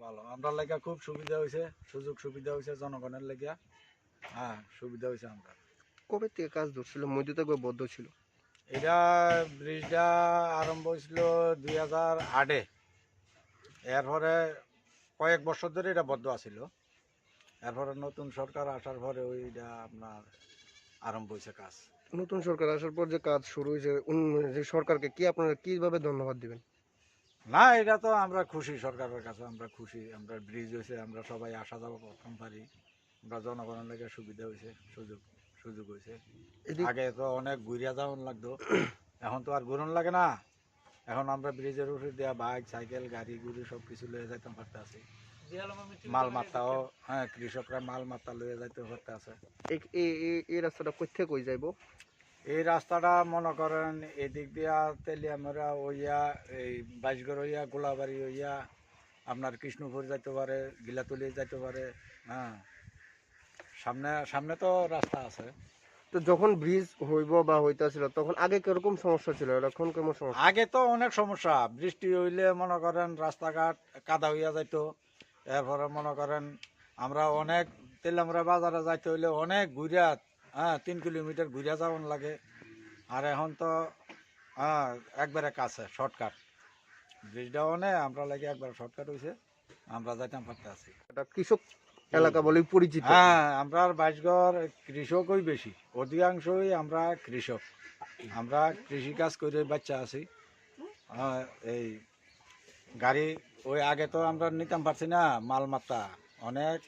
ভালো। আমরা লেগা খুব সুবিধা হয়েছে সুযোগ সুবিধা হয়েছে জনগণের লেগা। হ্যাঁ সুবিধা হয়েছে আমরা। কবে থেকে কাজ ধরছিল? মধ্যে একবার বদ্ধ ছিল। এটা ব্রিজটা আরম্ভ হয়েছিল দুই হাজার আটে। এরপরে কয়েক বছর ধরে এটা বদ্ধ আছিল। এরপরে নতুন সরকার আসার পরে ওইটা আপনার আরম্ভ হয়েছে কাজ। নতুন সরকার আসার পর যে কাজ শুরু হয়েছে যে সরকারকে কি আপনারা কীভাবে ধন্যবাদ দিবেন? না এটা তো আমরা খুশি সরকারের কাছে আমরা খুশি। আমরা ব্রিজ হয়েছে আমরা সবাই আসা যাওয়া প্রথম পারি। আমরা জনগণের লেগে সুবিধা হয়েছে সুযোগ সুযোগ হয়েছে আগে তো অনেক ঘুরিয়া যাওয়ান লাগতো। এখন তো আর ঘুরন লাগে না। এখন আমরা ব্রিজের উপরে দেওয়া বাইক সাইকেল গাড়ি গুড়ি সব কিছু লয়ে যাইতে পারতে আছি। মাল মাত্রাও হ্যাঁ কৃষকরা মাল মাত্রা লয়ে যাইতে পারতে আছে। এই- রাস্তাটা কোথা কই যাইবো? এই রাস্তাটা মনে করেন এদিক দিয়া তেলিয়ামরা হইয়া এই বাইশগড় হইয়া গোলাবাড়ি হইয়া আপনার কৃষ্ণপুর যাইতে পারে গিলাতলি যাইতে পারে হ্যাঁ। সামনে সামনে তো রাস্তা আছে। তো যখন ব্রিজ হইব বা হইতাছিল তখন আগে কীরকম সমস্যা ছিল? এখন কেমন সমস্যা? আগে তো অনেক সমস্যা। বৃষ্টি হইলে মনে করেন রাস্তাঘাট কাদা হইয়া যাইতো। এরপরে মনে করেন আমরা অনেক তেলামরা বাজারে যাইতে হইলে অনেক ঘুরিয়া হ্যাঁ তিন কিলোমিটার ঘুরিয়া যাওয়ান লাগে। আর এখন তো হ্যাঁ একবারে কাছে শর্টকাট ব্রিজটা অনেক আমরা লাগে একবার শর্টকাট হয়েছে আমরা যাইতাম পারতে আছি। এটা কৃষক এলাকা বলেই পরিচিত। হ্যাঁ আমরা বাইশগড় কৃষকই বেশি। অধিকাংশই আমরা কৃষক। আমরা কৃষিকাজ করে বাচ্চা আছি। আহ, এই গাড়ি ওই আগে তো আমরা নিতাম পারছি না মাল মাত্রা। অনেক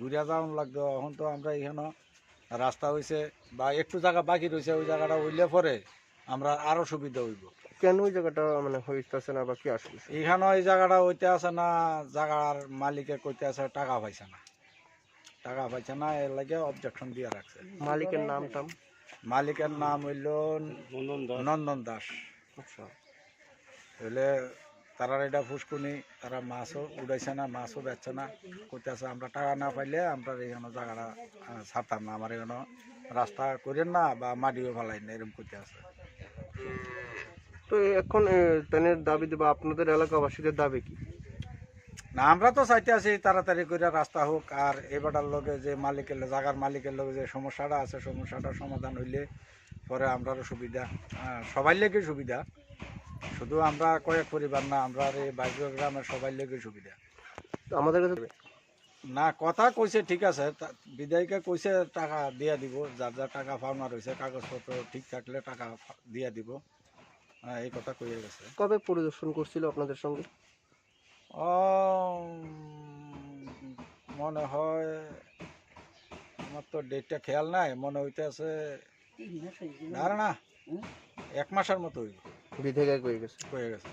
ঘুরিয়া যাওয়ান লাগতো এখন তো আমরা এখানে রাস্তা হয়েছে বা একটু জায়গা বাকি রয়েছে ওই জায়গাটা উইলে পরে আমরা আরও সুবিধা হইব। কেন ওই জায়গাটা মানে হইতাছে না বা কি আসলে? এখানে এই জায়গাটা হইতে আছে না জায়গার মালিকে কইতে আছে টাকা পাইছে না। টাকা পাইছে না এর লাগে অবজেকশন দিয়ে রাখছে। মালিকের নাম টাম? মালিকের নাম হইল নন্দন দাস। আচ্ছা। হইলে তারা এটা ফুসকুনি তারা মাছও উড়াইছে না মাছও বেচছে না। কইতে আছে আমরা টাকা না পাইলে আমরা এখানে জায়গাটা ছাড়তাম না। আমার এখানে রাস্তা করেন না বা মাটিও ফেলাই না এরকম করতে আছে তো এখন তাদের দাবি দেবা আপনাদের এলাকাবাসীদের দাবি কি? না আমরা তো চাইতে আছি তাড়াতাড়ি করে রাস্তা হোক আর এবারটার লগে যে মালিকের জায়গার মালিকের লগে যে সমস্যাটা আছে সমস্যাটা সমাধান হইলে পরে আমরারও সুবিধা সবাই লেগে সুবিধা। শুধু আমরা কয়েক পরিবার না আমরা আর এই বাইশ গ্রামের সবাই লেগে সুবিধা। আমাদের কাছে না কথা কইছে ঠিক আছে বিদায়কে কইছে টাকা দিয়া দিব যার যার টাকা পাওনা রয়েছে কাগজপত্র ঠিক থাকলে টাকা দিয়া দিব। হ্যাঁ, এই কথা কইয়ে গেছে। কবে পরিদর্শন করছিল আপনাদের সঙ্গে? ও মনে হয় আমার তো ডেটটা খেয়াল নাই মনে হইতে আছে না না, না এক মাসের মতো হইব বিধেগায় কয়ে গেছে। কয়ে গেছে।